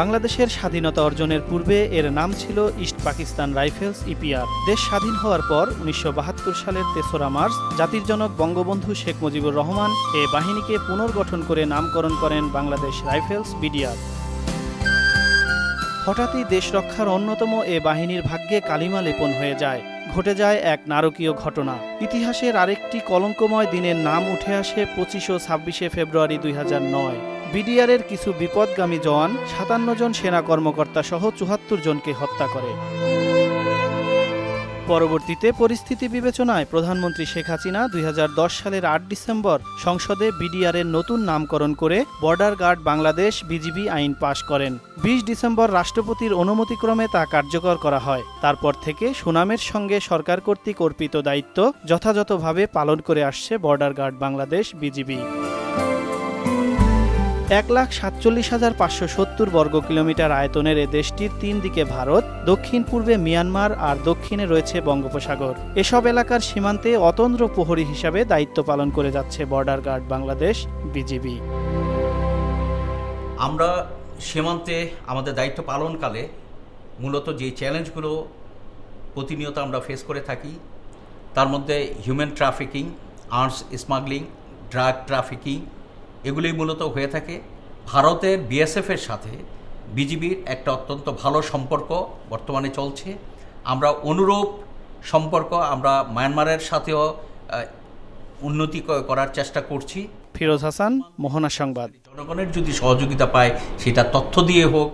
বাংলাদেশের স্বাধীনতা অর্জনের পূর্বে এর নাম ছিল ইস্ট পাকিস্তান রাইফেলস ইপিআর। দেশ স্বাধীন হওয়ার পর উনিশশো বাহাত্তর সালের তেসরা মার্চ জাতির জনক বঙ্গবন্ধু শেখ মুজিবুর রহমান এ বাহিনীকে পুনর্গঠন করে নামকরণ করেন বাংলাদেশ রাইফেলস বিডিআর। হঠাৎই দেশ রক্ষার অন্যতম এ বাহিনীর ভাগ্যে কালিমা লেপন হয়ে যায়। ঘটে যায় এক নারকীয় ঘটনা। ইতিহাসের আরেকটি কলঙ্কময় দিনের নাম উঠে আসে পঁচিশ ও ছাব্বিশে ফেব্রুয়ারি দুই বিডিআরের কিছু বিপদগামী জওয়ান সাতান্ন জন সেনা কর্মকর্তা সহ চুহাত্তর জনকে হত্যা করে। পরবর্তীতে পরিস্থিতি বিবেচনায় প্রধানমন্ত্রী শেখ হাসিনা দুই হাজার দশ সালের আট ডিসেম্বর সংসদে বিডিআরের নতুন নামকরণ করে বর্ডার গার্ড বাংলাদেশ বিজিবি আইন পাশ করেন। বিশ ডিসেম্বর রাষ্ট্রপতির অনুমতিক্রমে তা কার্যকর করা হয়। তারপর থেকে সুনামের সঙ্গে সরকার কর্তৃক অর্পিত দায়িত্ব যথাযথভাবে পালন করে আসছে বর্ডার গার্ড বাংলাদেশ বিজিবি। এক লাখ সাতচল্লিশ হাজার পাঁচশো সত্তর বর্গ কিলোমিটার আয়তনের এ দেশটির তিন দিকে ভারত, দক্ষিণ পূর্বে মিয়ানমার আর দক্ষিণে রয়েছে বঙ্গোপসাগর। এসব এলাকার সীমান্তে অতন্দ্র প্রহরী হিসাবে দায়িত্ব পালন করে যাচ্ছে বর্ডার গার্ড বাংলাদেশ, বিজিবি। আমরা সীমান্তে আমাদের দায়িত্ব পালনকালে মূলত যে চ্যালেঞ্জগুলো প্রতিনিয়ত আমরা ফেস করে থাকি, তার মধ্যে human trafficking arms smuggling drug trafficking এগুলি মূলত হয়ে থাকে। ভারতের বিএসএফের সাথে বিজিবির একটা অত্যন্ত ভালো সম্পর্ক বর্তমানে চলছে। আমরা অনুরূপ সম্পর্ক আমরা মায়ানমারের সাথেও উন্নতি করার চেষ্টা করছি। ফিরোজ হাসান মোহনা সংবাদ। জনগণের যদি সহযোগিতা পায় সেটা তথ্য দিয়ে হোক